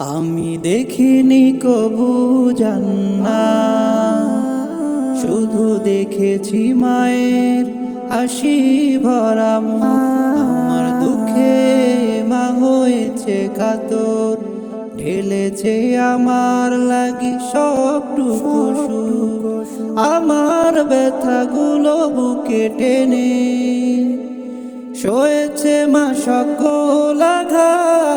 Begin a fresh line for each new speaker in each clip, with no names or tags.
আমি দেখিনি কবু জান্না শুধু দেখেছি মায়ের হাসি ভরা আমার দুঃখে মা হয়েছে কাতর। ঢেলেছে আমার লাগি সবটুকু সুখ। আমার ব্যথাগুলো বুকে টেনে। সয়েছে মা সকল আঘাত।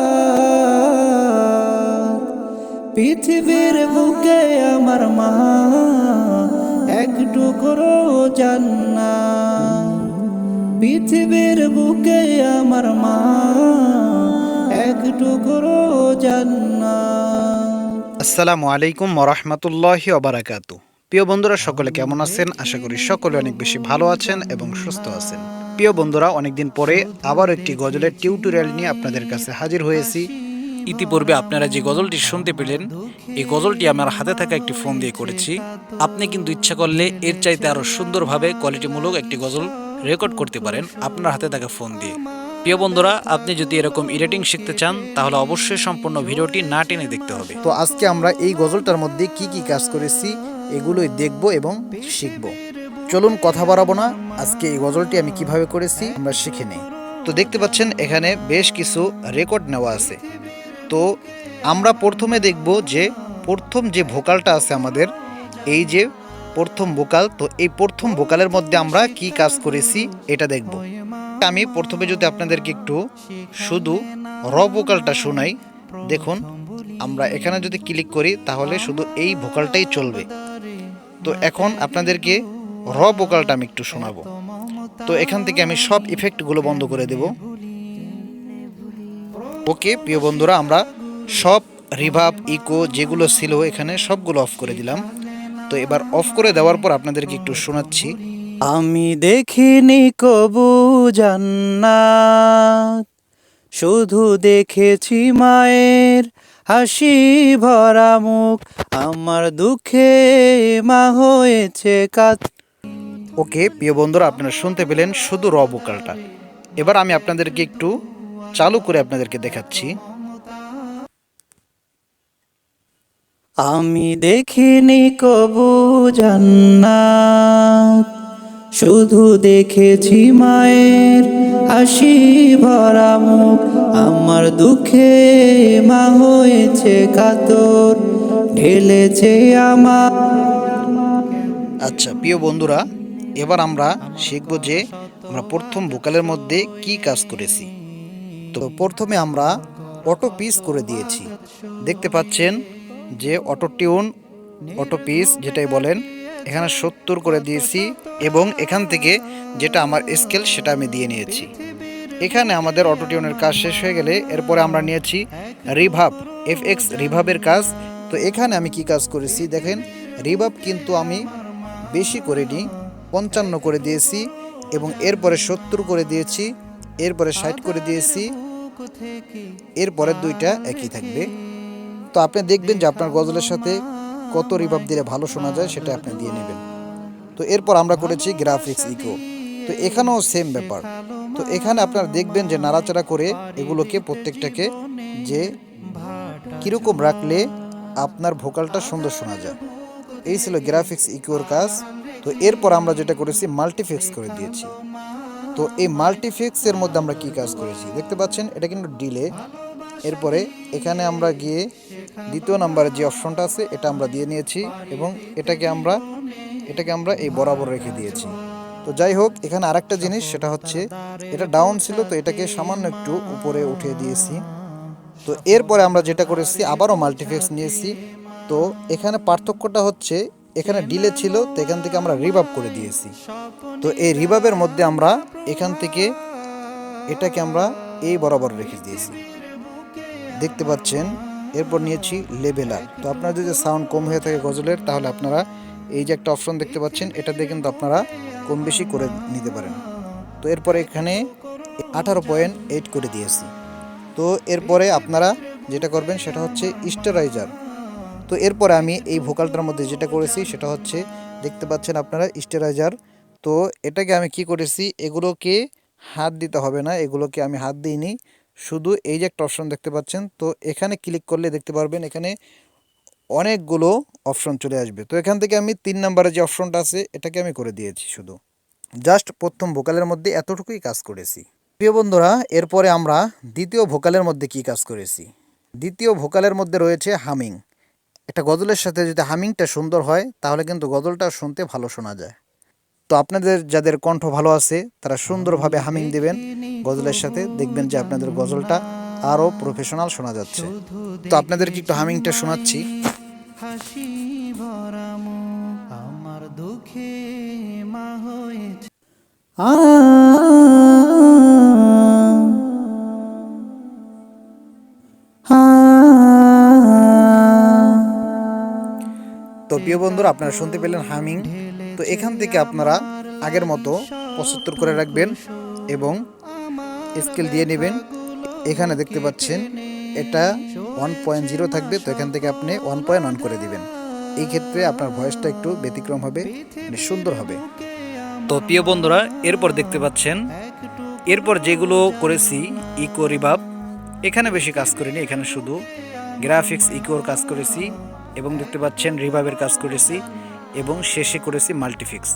পৃথিবীর বুকে আমার মা, এক টুকরো জান্না পৃথিবীর বুকে আমার মা, এক টুকরো জান্না
আসসালামু আলাইকুম মরহমতুল্লাহি অবরাকাতু প্রিয় বন্ধুরা, সকলে কেমন আছেন? আশা করি সকলে অনেক বেশি ভালো আছেন এবং সুস্থ আছেন। প্রিয় বন্ধুরা, অনেকদিন পরে আবার একটি গজলের টিউটোরিয়াল নিয়ে আপনাদের কাছে হাজির হয়েছি।
ইতিপূর্বে আপনারা যে গজলটি শুনতে পেলেন, এই গজলটি আমার হাতে থাকা একটি ফোন দিয়ে করেছি। আপনি কিন্তু ইচ্ছা করলে এর চাইতে আরও সুন্দরভাবে কোয়ালিটিমূলক একটি গজল রেকর্ড করতে পারেন আপনার হাতে থাকা ফোন দিয়ে। প্রিয় বন্ধুরা, আপনি যদি এরকম এডিটিং শিখতে চান, তাহলে অবশ্যই সম্পূর্ণ ভিডিওটি না টেনে দেখতে হবে।
তো আজকে আমরা এই গজলটার মধ্যে কি কি কাজ করেছি, এগুলোই দেখব এবং শিখব। চলুন কথা বাড়াবো না, আজকে এই গজলটি আমি কীভাবে করেছি, আমরা শিখে নেই। তো দেখতে পাচ্ছেন, এখানে বেশ কিছু রেকর্ড নেওয়া আছে। তো আমরা প্রথমে দেখব যে প্রথম যে ভোকালটা আছে আমাদের, এই যে প্রথম ভোকাল, তো এই প্রথম ভোকালের মধ্যে আমরা কি কাজ করেছি এটা দেখব। আমি প্রথমে যদি আপনাদেরকে একটু শুধু র ভোকালটা শোনাই, দেখুন, আমরা এখানে যদি ক্লিক করি তাহলে শুধু এই ভোকালটাই চলবে। তো এখন আপনাদেরকে র ভোকালটা আমি একটু শোনাবো। তো এখান থেকে আমি সব ইফেক্টগুলো বন্ধ করে দেব। ওকে প্রিয় বন্ধুরা আমরা সব রিভাব ইকো যেগুলো ছিল এখানে সবগুলো অফ করে দিলাম। তো এবার অফ করে দেওয়ার পর আপনাদেরকে একটু শোনাচ্ছি।
আমি দেখিনি কবু জান্নাত শুধু দেখেছি মায়ের হাসি ভরা মুখ আমার দুঃখে মা হয়েছে কাত।
ওকে প্রিয় বন্ধুরা আপনারা শুনতে পেলেন শুধু র ভোকালটা এবার আমি আপনাদেরকে একটু চালু করে আপনাদেরকে দেখাচ্ছি।
আমি দেখিনি কবু জান্নাত শুধু দেখেছি মায়ের হাসি ভরা মুখ আমার দুঃখে মা হয়েছে কাতর ঢেলেছে আমার।
আচ্ছা প্রিয় বন্ধুরা এবার আমরা শিখব যে আমরা প্রথম ভোকালের মধ্যে কি কাজ করেছি। তো প্রথমে আমরা অটো পিস করে দিয়েছি। দেখতে পাচ্ছেন যে অটো টিউন, অটো পিস যেটাই বলেন, এখানে সত্তর করে দিয়েছি এবং এখান থেকে যেটা আমার স্কেল সেটা আমি দিয়ে নিয়েছি। এখানে আমাদের অটো টিউনের কাজ শেষ হয়ে গেলে এরপরে আমরা নিয়েছি রিভাব এফ এক্স রিভাবের কাজ। তো এখানে আমি কি কাজ করেছি দেখেন, রিভাব কিন্তু আমি বেশি করে নিই পঞ্চান্ন করে দিয়েছি এবং এরপরে সত্তর করে দিয়েছি। এরপরে ষাট করে দিয়েছি। এরপরে দুইটা একই থাকবে। তো আপনি দেখবেন যে আপনার গজলের সাথে কত রিভাব দিলে ভালো শোনা যায় সেটা আপনি দিয়ে নেবেন। তো এরপর আমরা করেছি গ্রাফিক্স ইকো তো এখানেও সেম ব্যাপার। তো এখানে আপনারা দেখবেন যে নাড়াচাড়া করে এগুলোকে প্রত্যেকটাকে যে কীরকম রাখলে আপনার ভোকালটা সুন্দর শোনা যায়। এই ছিল গ্রাফিক্স ইকোর কাজ। তো এরপর আমরা যেটা করেছি মাল্টিফিক্স করে দিয়েছি। তো এই মাল্টিফিক্সের মধ্যে আমরা কি কাজ করেছি? দেখতে পাচ্ছেন, এটা কিন্তু ডিলে এরপরে এখানে আমরা গিয়ে দ্বিতীয় নাম্বারে যে অপশনটা আছে, এটা আমরা দিয়ে নিয়েছি এবং এটাকে আমরা এটাকে আমরা এই বরাবর রেখে দিয়েছি। তো যাই হোক, এখানে আরেকটা জিনিস, সেটা হচ্ছে এটা ডাউন ছিল, তো এটাকে সামান্য একটু উপরে উঠিয়ে দিয়েছি। তো এরপরে আমরা যেটা করেছি, আবারও মাল্টিফিক্স নিয়েছি। তো এখানে পার্থক্যটা হচ্ছে এখানে ডিলে ছিল, তো এখান থেকে আমরা রিভাব করে দিয়েছি। তো এই রিভাবের মধ্যে আমরা এখান থেকে এটাকে আমরা এই বরাবর রেখে দিয়েছি। দেখতে পাচ্ছেন, এরপর নিয়েছি লেভেলার তো আপনার যদি সাউন্ড কম হয়ে থাকে গজলের, তাহলে আপনারা এই যে একটা অপশন দেখতে পাচ্ছেন, এটা দিয়ে কিন্তু আপনারা কম বেশি করে নিতে পারেন। তো এরপরে এখানে আঠারো পয়েন্ট এইট করে দিয়েছি। তো এরপরে আপনারা যেটা করবেন, সেটা হচ্ছে স্টেরাইজার তো এরপরে আমি এই ভোকালটার মধ্যে যেটা করেছি সেটা হচ্ছে, দেখতে পাচ্ছেন আপনারা, স্টেরাইজার। তো এটাকে আমি কি করেছি, এগুলোকে হাত দিতে হবে না, এগুলোকে আমি হাত দিইনি। শুধু এই যে একটা অপশন দেখতে পাচ্ছেন, তো এখানে ক্লিক করলে দেখতে পারবেন, এখানে অনেকগুলো অপশন চলে আসবে। তো এখান থেকে আমি তিন নম্বরে যে অপশনটা আছে, এটাকে আমি করে দিয়েছি শুধু। জাস্ট প্রথম ভোকালের মধ্যে এতটুকুই কাজ করেছি। প্রিয় বন্ধুরা, এরপরে আমরা দ্বিতীয় ভোকালের মধ্যে কি কাজ করেছি? দ্বিতীয় ভোকালের মধ্যে রয়েছে হামিং। একটা গজলের সাথে যদি হামিংটা সুন্দর হয়, তাহলে কিন্তু গজলটা শুনতে ভালো শোনা যায়। তো আপনাদের যাদের কণ্ঠ ভালো আছে, তারা সুন্দরভাবে হামিং দেবেন। গজলের সাথে দেখবেন যে আপনাদের গজলটা আরও প্রফেশনাল শোনা যাচ্ছে। তো আপনাদেরকে একটু হামিংটা শোনাচ্ছি।
আমার দুঃখে মা হয়েছে।
তো প্রিয় বন্ধুরা, আপনারা শুনতে পেলেন হামিং। তো এখান থেকে আপনারা আগের মতো পঁচাত্তর করে রাখবেন এবং স্কেল দিয়ে নেবেন। এখানে দেখতে পাচ্ছেন, এটা ওয়ান পয়েন্ট জিরো থাকবে, তো এখান থেকে আপনি ওয়ান পয়েন্ট ওয়ান করে দিবেন। এই ক্ষেত্রে আপনার ভয়েসটা একটু ব্যতিক্রম হবে মানে সুন্দর হবে।
তো প্রিয় বন্ধুরা, এরপর দেখতে পাচ্ছেন, এরপর যেগুলো করেছি ইকো রিভাব এখানে বেশি কাজ করিনি, এখানে শুধু গ্রাফিক্স ইকোর কাজ করেছি। এবং দেখতে পাচ্ছেন রিভাবের কাজ করেছি এবং শেষে করেছি মাল্টিফিক্স।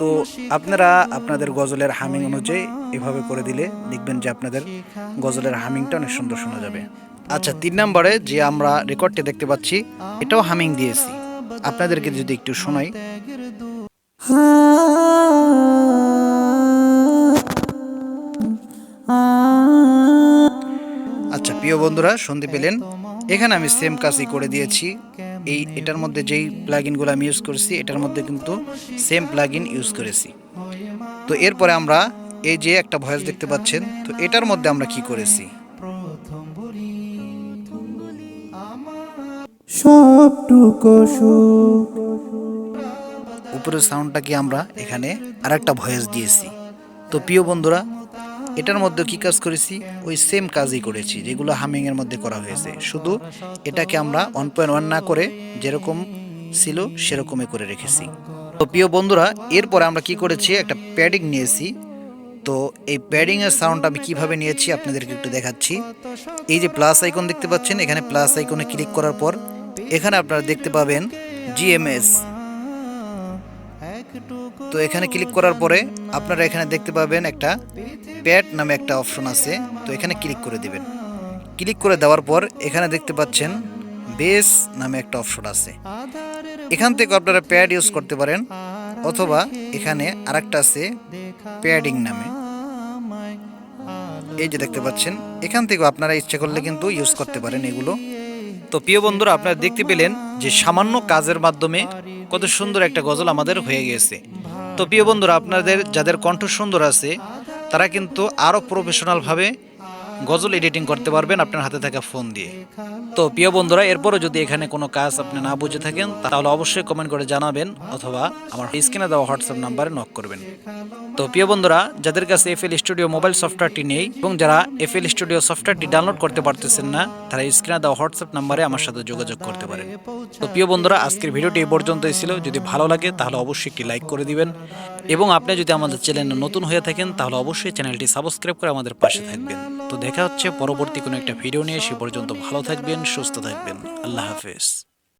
তো আপনারা আপনাদের গজলের হামিং অনুযায়ী এভাবে করে দিলে দেখবেন যে আপনাদের গজলের হামিংটা অনেক সুন্দর শোনা যাবে। আচ্ছা তিন নম্বরে যে আমরা রেকর্ডটি দেখতে পাচ্ছি, এটাও হামিং দিয়েছি। আপনাদেরকে যদি একটু শোনাই। আচ্ছা প্রিয় বন্ধুরা, শুনতে পেলেন এখানে আমি সেম কাজই করে দিয়েছি। এই এটার মধ্যে যেই প্লাগইনগুলো আমি ইউজ করেছি এটার মধ্যে কিন্তু সেম প্লাগইন ইউজ করেছি। তো এরপরে আমরা এই যে একটা ভয়েস দেখতে পাচ্ছেন তো এটার মধ্যে আমরা কি করেছি?
সবটুকু সুখ।
উপরের সাউন্ডটাকে আমরা এখানে আর একটা ভয়েস দিয়েছি। তো প্রিয় বন্ধুরা এটার মধ্যে কি কাজ করেছি? ওই সেম কাজই করেছি, যেগুলো হামিংয়ের মধ্যে করা হয়েছে। শুধু এটাকে আমরা ওয়ান পয়েন্ট ওয়ান না করে যেরকম ছিল সেরকমই করে রেখেছি। তো প্রিয় বন্ধুরা, এরপরে আমরা কি করেছি? একটা প্যাডিং নিয়েছি। তো এই প্যাডিংয়ের সাউন্ড আমি কীভাবে নিয়েছি আপনাদেরকে একটু দেখাচ্ছি। এই যে প্লাস আইকন দেখতে পাচ্ছেন, এখানে প্লাস আইকনে ক্লিক করার পর এখানে আপনারা দেখতে পাবেন জিএমএস তো এখানে ক্লিক করার পরে আপনারা এখানে দেখতে পাবেন একটা প্যাড নামে একটা অপশন আছে। তো এখানে ক্লিক করে দিবেন। ক্লিক করে দেওয়ার পর এখানে দেখতে পাচ্ছেন বেস নামে একটা অপশন আছে। এখান থেকে আপনারা প্যাড ইউজ করতে পারেন, অথবা এখানে আরেকটা আছে প্যাডিং নামে। এই যে দেখতে পাচ্ছেন, এখান থেকেও আপনারা ইচ্ছে করলে কিন্তু ইউজ করতে পারেন এগুলো।
তো প্রিয় বন্ধুরা, আপনারা দেখতে পেলেন যে সামান্য কাজের মাধ্যমে কত সুন্দর একটা গজল আমাদের হয়ে গেছে। তো প্রিয় বন্ধুরা আপনাদের যাদের কণ্ঠ সুন্দর আছে তারা কিন্তু আরও প্রফেশনালভাবে গজল এডিটিং করতে পারবেন আপনার হাতে থাকা ফোন দিয়ে। তো প্রিয় বন্ধুরা, এরপরও যদি এখানে কোনো কাজ আপনি না বুঝে থাকেন, তাহলে অবশ্যই কমেন্ট করে জানাবেন অথবা আমার স্ক্রিনে দেওয়া হোয়াটসঅ্যাপ নাম্বারে নক করবেন। তো প্রিয় বন্ধুরা, যাদের কাছে এফএল স্টুডিও মোবাইল সফটওয়্যারটি নেই এবং যারা এফএল স্টুডিও সফটওয়্যারটি ডাউনলোড করতে পারতেছেন না, তারা স্ক্রিনে দেওয়া হোয়াটসঅ্যাপ নাম্বারে আমার সাথে যোগাযোগ করতে পারেন। তো প্রিয় বন্ধুরা, আজকের ভিডিওটি এই পর্যন্তই ছিল। যদি ভালো লাগে, তাহলে অবশ্যই একটি লাইক করে দিবেন। এবং আপনি যদি আমাদের চ্যানেলে নতুন হয়ে থাকেন, তাহলে অবশ্যই চ্যানেলটি সাবস্ক্রাইব করে আমাদের পাশে থাকবেন। তো দেখা হচ্ছে পরবর্তী কোনো একটা ভিডিও নিয়ে, সে পর্যন্ত ভালো থাকবেন, সুস্থ থাকবেন। আল্লাহ হাফেজ।